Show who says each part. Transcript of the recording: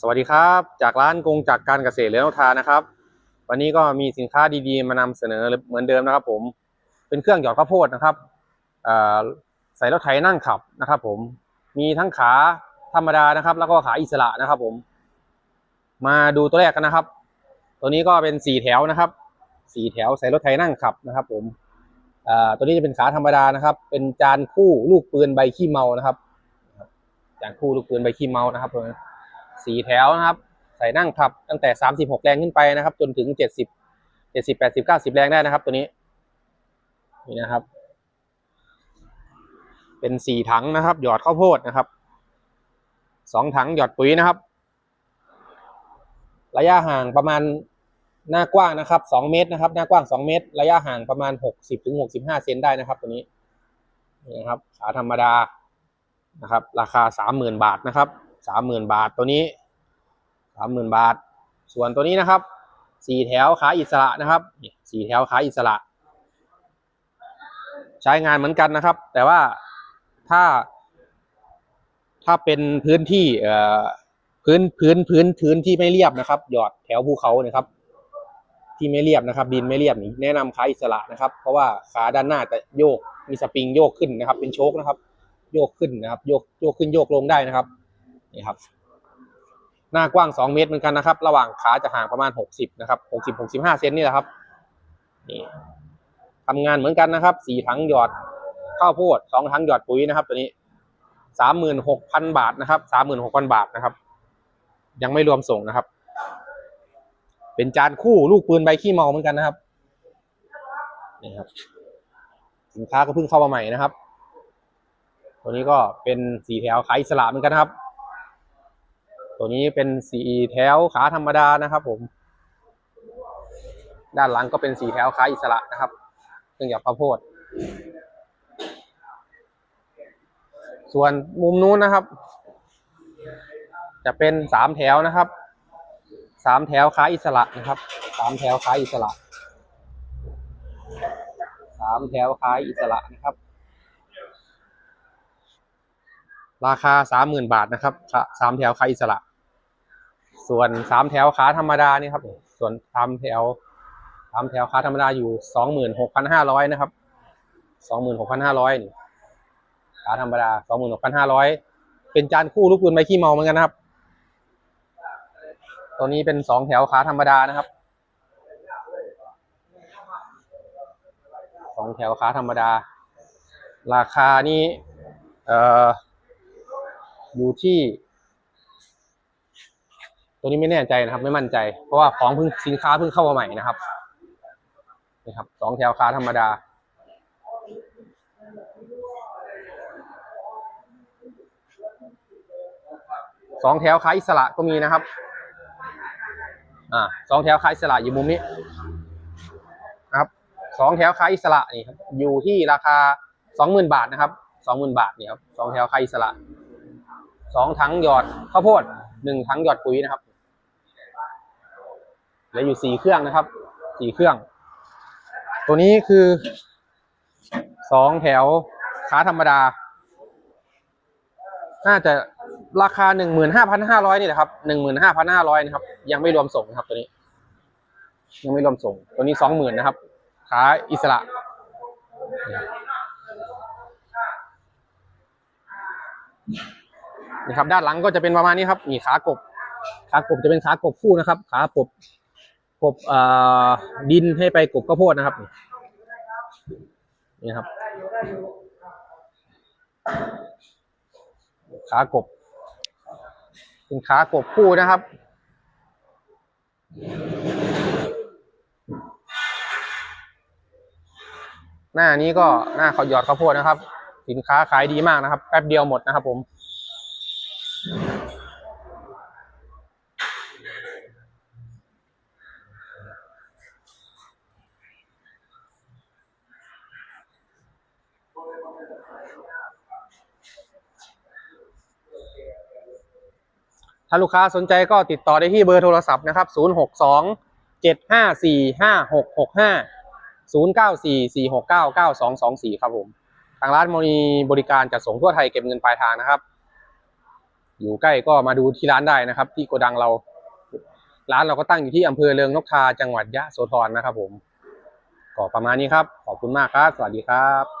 Speaker 1: สวัสดีครับ จากร้านกงจากการเกษตรเลี้ยงทานะครับ วันนี้ก็มีสินค้าดีๆ มานำเสนอเหมือนเดิมนะครับ ผมเป็นเครื่องหยอดข้าวโพดนะครับใส่รถไถนั่งขับนะครับ ผมมีทั้งขาธรรมดานะครับ แล้วก็ขาอิสระนะครับ ผม มาดูตัวแรกกันนะครับ ตัวนี้ก็เป็นสี่แถวนะครับสี่แถวใส่รถไถนั่งขับนะครับ ผมตัวนี้จะเป็นขาธรรมดานะครับ เป็นจานคู่ลูกปืนใบขี้เมานะครับจานคู่ลูกปืนใบขี้เมานะครับตัวนี้ สี่แถวนะครับ ใส่นั่งขับตั้งแต่สามสิบหกแรงขึ้นไปนะครับ จนถึงเจ็ดสิบเจ็ดสิบแปดสิบเก้าสิบแรงได้นะครับ ตัวนี้ นี่นะครับ เป็นสี่ถังนะครับ หยอดข้าวโพดนะครับสองถังหยอดปุ๋ยนะครับ ระยะห่างประมาณหน้ากว้างนะครับสองเมตรนะครับ หน้ากว้างสองเมตร ระยะห่างประมาณหกสิบถึงหกสิบห้าเซนได้นะครับ ตัวนี้นี่นะครับขาธรรมดานะครับ ราคาสามหมื่นบาทนะครับ สามหมื่นบาทตัวนี้สามหมื่นบาท ส่วนตัวนี้นะครับสี่แถวขาอิสระนะครับนี่สี่แถวขาอิสระ ใช้งานเหมือนกันนะครับ แต่ว่าถ้า ถ้าเป็นพื้นที่เอ่อพื้นพื้นพื้นพื้นที่ไม่เรียบนะครับ หยอดแถวภูเขาเนี่ยครับ ที่ไม่เรียบนะครับ ดินไม่เรียบนี่แนะนำขาอิสระนะครับ เพราะว่าขาด้านหน้าจะโยกมีสปริงโยกขึ้นนะครับ เป็นโชคนะครับ โยกขึ้นนะครับ โยกโยกขึ้นโยกลงได้นะครับ นี่ครับ หน้ากว้างสองเมตรเหมือนกันนะครับ ระหว่างขาจะห่างประมาณหกสิบนะครับหกสิบหกสิบห้าเซนนี่แหละครับ นี่ทำงานเหมือนกันนะครับสี่ถังหยอดข้าวโพดสองถังหยอดปุ๋ยนะครับ ตัวนี้สามหมื่นหกพันบาทนะครับสามหมื่นหกพันบาทนะครับ ยังไม่รวมส่งนะครับ เป็นจานคู่ลูกปืนใบขี้เมาเหมือนกันนะครับนี่ครับ สินค้าก็เพิ่งเข้ามาใหม่นะครับ ตัวนี้ก็เป็นสีแถวขายอิสระเหมือนกันนะครับ ตัวนี้เป็นสีแถวขาธรรมดานะครับ ผม ด้านหลังก็เป็นสีแถวขาอิสระนะครับเครื่องหยอดข้าวโพด ส่วนมุมนู้นนะครับ จะเป็นสามแถวนะครับสามแถวขาอิสระนะครับสามแถวขาอิสระสามแถวขาอิสระนะครับ ราคาสามหมื่นบาทนะครับสามแถวขาอิสระ ส่วนสามแถวขาธรรมดานี่ครับ ส่วนสามแถวสามแถวขาธรรมดาอยู่สองหมื่นหกพันห้าร้อยนะครับสองหมื่นหกพันห้าร้อยนี่ขาธรรมดาสองหมื่นหกพันห้าร้อยเป็นจานคู่ลูกปืนใบขี้เมาเหมือนกันนะครับ ตัวนี้เป็นสองแถวขาธรรมดานะครับสองแถวขาธรรมดา ราคานี้เอ่ออยู่ที่ ตัวนี้ไม่แน่ใจนะครับ ไม่มั่นใจ เพราะว่าของเพิ่งสินค้าเพิ่งเข้ามาใหม่นะครับนี่ครับสองแถวค้าธรรมดา สองแถวค้าอิสระก็มีนะครับ อ่าสองแถวค้าอิสระอยู่มุมนี้นะครับสองแถวค้าอิสระนี่ครับอยู่ที่ราคาสองหมื่นบาทนะครับสองหมื่นบาทนี่ครับสองแถวค้าอิสระสองถังหยอดข้าวโพดหนึ่งถังหยอดปุ๋ยนะครับ เหลืออยู่สี่เครื่องนะครับสี่เครื่อง ตัวนี้คือสองแถวขาธรรมดา น่าจะราคาหนึ่งหมื่นห้าพันห้าร้อยนี่แหละครับหนึ่งหมื่นห้าพันห้าร้อยนะครับ ยังไม่รวมส่งนะครับตัวนี้ ยังไม่รวมส่ง ตัวนี้สองหมื่นนะครับ ขาอิสระนี่ครับ ด้านหลังก็จะเป็นประมาณนี้ครับนี่ขากบ ขากบจะเป็นขากบคู่นะครับ ขากบ กบดินให้ไปกบข้าวโพดนะครับ นี่ครับ ขากบ เป็นขากบคู่นะครับหน้านี้ก็หน้าเขาหยอดข้าวโพดนะครับ สินค้าขายดีมากนะครับ แป๊บเดียวหมดนะครับผม ถ้าลูกค้าสนใจก็ติดต่อได้ที่เบอร์โทรศัพท์นะครับ 062 754 5665 094 469 9224 ครับผม ทางร้านมีบริการจัดส่งทั่วไทยเก็บเงินปลายทางนะครับ อยู่ใกล้ก็มาดูที่ร้านได้นะครับ ที่โกดังเรา ร้านเราก็ตั้งอยู่ที่อำเภอเริงนกทาจังหวัดยะโสธรนะครับผมก็ประมาณนี้ครับ ขอบคุณมากครับ สวัสดีครับ